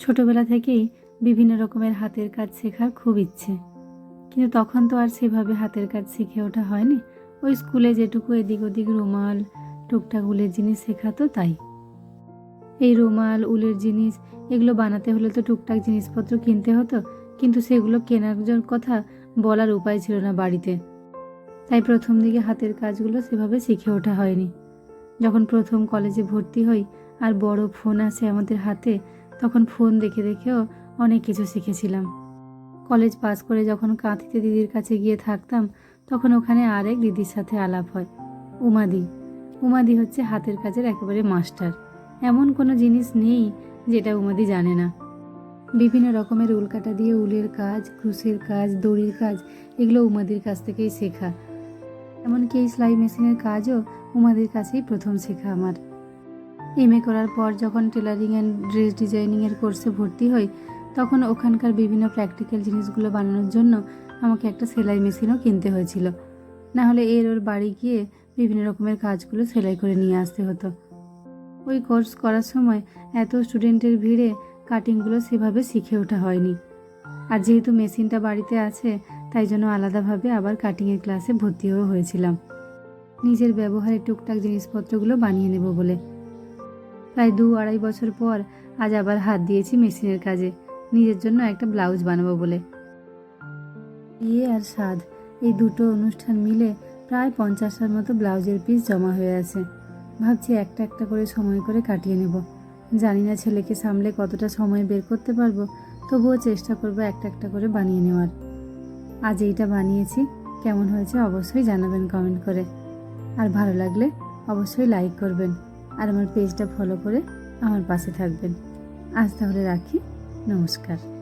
ছোটবেলা থেকেই বিভিন্ন রকমের হাতের কাজ শেখার খুব ইচ্ছে। কিন্তু তখন তো আর সেভাবে হাতের কাজ শিখে ওঠা হয়নি। ওই স্কুলে যেটুকু এদিক ওদিক রুমাল, টুকটাক উলের জিনিস শেখাতো তাই। এই রুমাল, উলের জিনিস, এগুলো বানাতে হলে তো টুকটাক জিনিসপত্র কিনতে হতো। কিন্তু সেগুলো কেনার কথা বলার উপায় ছিল না বাড়িতে। তাই প্রথম দিকে হাতের কাজগুলো সেভাবে শিখে ওঠা হয়নি। যখন প্রথম কলেজে ভর্তি হই আর বড় ফোন আসে আমাদের হাতে তখন ফোন দেখে দেখেও অনেক কিছু শিখেছিলাম। কলেজ পাস করে যখন কাঁথিতে দিদির কাছে গিয়ে থাকতাম, তখন ওখানে আরেক দিদির সাথে আলাপ হয়, উমাদি। উমাদি হচ্ছে হাতের কাজের একেবারে মাস্টার। এমন কোনো জিনিস নেই যেটা উমাদি জানে না। বিভিন্ন রকমের উল কাটা দিয়ে উলের কাজ, ক্রুশের কাজ, দড়ির কাজ, এগুলো উমাদির কাছ থেকেই শেখা। এমনকি এই সেলাই মেশিনের কাজও উমাদির কাছেই প্রথম শেখা আমার। এম করার পর যখন টেলারিং অ্যান্ড ড্রেস ডিজাইনিংয়ের কোর্সে ভর্তি হই, তখন ওখানকার বিভিন্ন প্র্যাকটিক্যাল জিনিসগুলো বানানোর জন্য আমাকে একটা সেলাই মেশিনও কিনতে হয়েছিল। না হলে এর ওর বাড়ি গিয়ে বিভিন্ন রকমের কাজগুলো সেলাই করে নিয়ে আসতে হতো। ওই কোর্স করার সময় এত স্টুডেন্টের ভিড়ে কাটিংগুলো সেভাবে শিখে ওঠা হয়নি। আর যেহেতু মেশিনটা বাড়িতে আছে, তাই জন্য আলাদাভাবে আবার কাটিংয়ের ক্লাসে ভর্তিও হয়েছিলাম। নিজের ব্যবহারে টুকটাক জিনিসপত্রগুলো বানিয়ে নেব বলে। প্রায় দু আড়াই বছর পর আজ আবার হাত দিয়েছি মেশিনের কাজে। নিজের জন্য একটা ব্লাউজ বানাবো বলে। বিয়ে আর স্বাদ, এই দুটো অনুষ্ঠান মিলে প্রায় পঞ্চাশটার মতো ব্লাউজের পিস জমা হয়ে আছে। ভাবছি একটা একটা করে সময় করে কাটিয়ে নেব। জানি না ছেলেকে সামলে কতটা সময় বের করতে পারব, তবুও চেষ্টা করব একটা একটা করে বানিয়ে নেওয়ার। আজ এইটা বানিয়েছি, কেমন হয়েছে অবশ্যই জানাবেন কমেন্ট করে। আর ভালো লাগলে অবশ্যই লাইক করবেন। আর আমার পেজটা ফলো করে আমার পাশে থাকবেন। আজ তাহলে রাখি। নমস্কার।